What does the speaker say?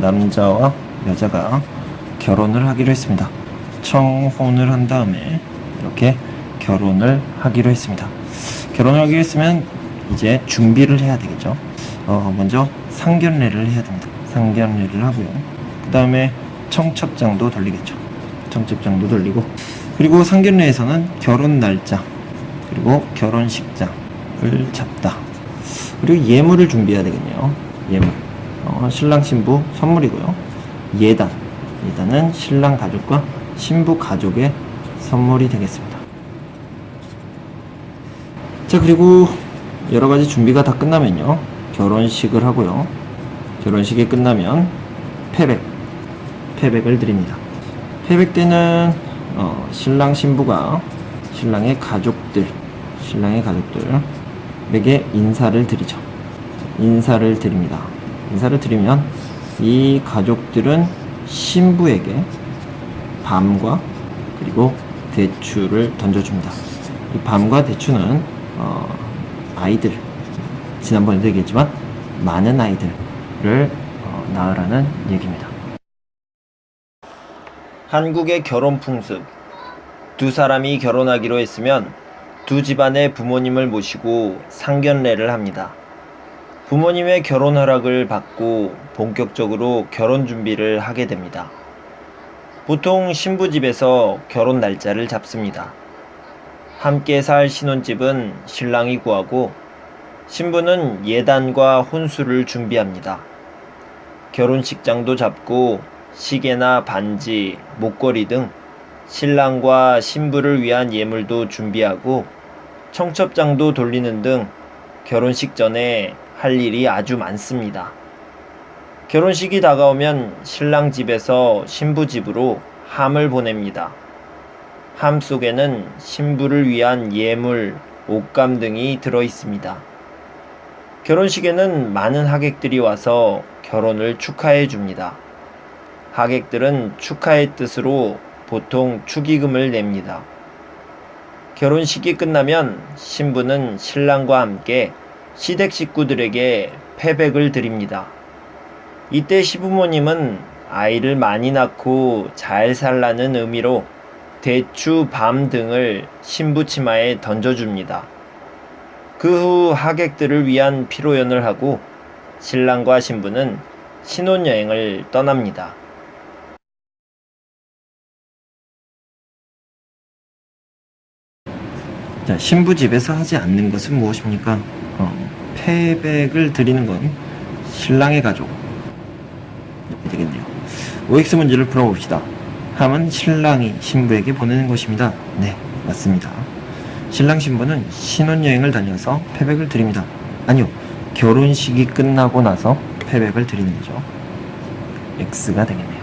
남자와 여자가 결혼을 하기로 했습니다. 청혼을 한 다음에 이렇게 결혼을 하기로 했습니다. 결혼을 하기로 했으면 이제 준비를 해야 되겠죠. 어, 먼저 상견례를 해야 됩니다. 상견례를 하고요. 그 다음에 청첩장도 돌리겠죠. 청첩장도 돌리고 그리고 상견례에서는 결혼 날짜 그리고 결혼식장을 잡다. 그리고 예물을 준비해야 되겠네요. 예물. 어, 신랑 신부 선물이고요. 예단. 예단은 신랑 가족과 신부 가족의 선물이 되겠습니다. 자, 그리고 여러 가지 준비가 다 끝나면요. 결혼식을 하고요. 결혼식이 끝나면 패백. 패백을 드립니다. 패백 때는 어, 신랑 신부가 신랑의 가족들, 신랑의 가족들에게 인사를 드리죠. 인사를 드립니다. 인사를 드리면 이 가족들은 신부에게 밤과 그리고 대추를 던져줍니다. 이 밤과 대추는 어, 아이들 지난번에도 얘기했지만 많은 아이들을 어, 낳으라는 얘기입니다. 한국의 결혼 풍습 두 사람이 결혼하기로 했으면 두 집안의 부모님을 모시고 상견례를 합니다. 부모님의 결혼 허락을 받고 본격적으로 결혼 준비를 하게 됩니다. 보통 신부 집에서 결혼 날짜를 잡습니다. 함께 살 신혼집은 신랑이 구하고 신부는 예단과 혼수를 준비합니다. 결혼식장도 잡고 시계나 반지, 목걸이 등 신랑과 신부를 위한 예물도 준비하고 청첩장도 돌리는 등 결혼식 전에 할 일이 아주 많습니다. 결혼식이 다가오면 신랑 집에서 신부 집으로 함을 보냅니다. 함 속에는 신부를 위한 예물, 옷감 등이 들어 있습니다. 결혼식에는 많은 하객들이 와서 결혼을 축하해 줍니다. 하객들은 축하의 뜻으로 보통 축의금을 냅니다. 결혼식이 끝나면 신부는 신랑과 함께 시댁 식구들에게 패백을 드립니다. 이때 시부모님은 아이를 많이 낳고 잘 살라는 의미로 대추, 밤 등을 신부 치마에 던져줍니다. 그 후 하객들을 위한 피로연을 하고 신랑과 신부는 신혼여행을 떠납니다. 자, 신부 집에서 하지 않는 것은 무엇입니까? 어, 패백을 드리는 건 신랑의 가족. 되겠네요. OX 문제를 풀어봅시다. 함은 신랑이 신부에게 보내는 것입니다. 네, 맞습니다. 신랑 신부는 신혼여행을 다녀서 패백을 드립니다. 아니요, 결혼식이 끝나고 나서 패백을 드리는 거죠. X가 되겠네요.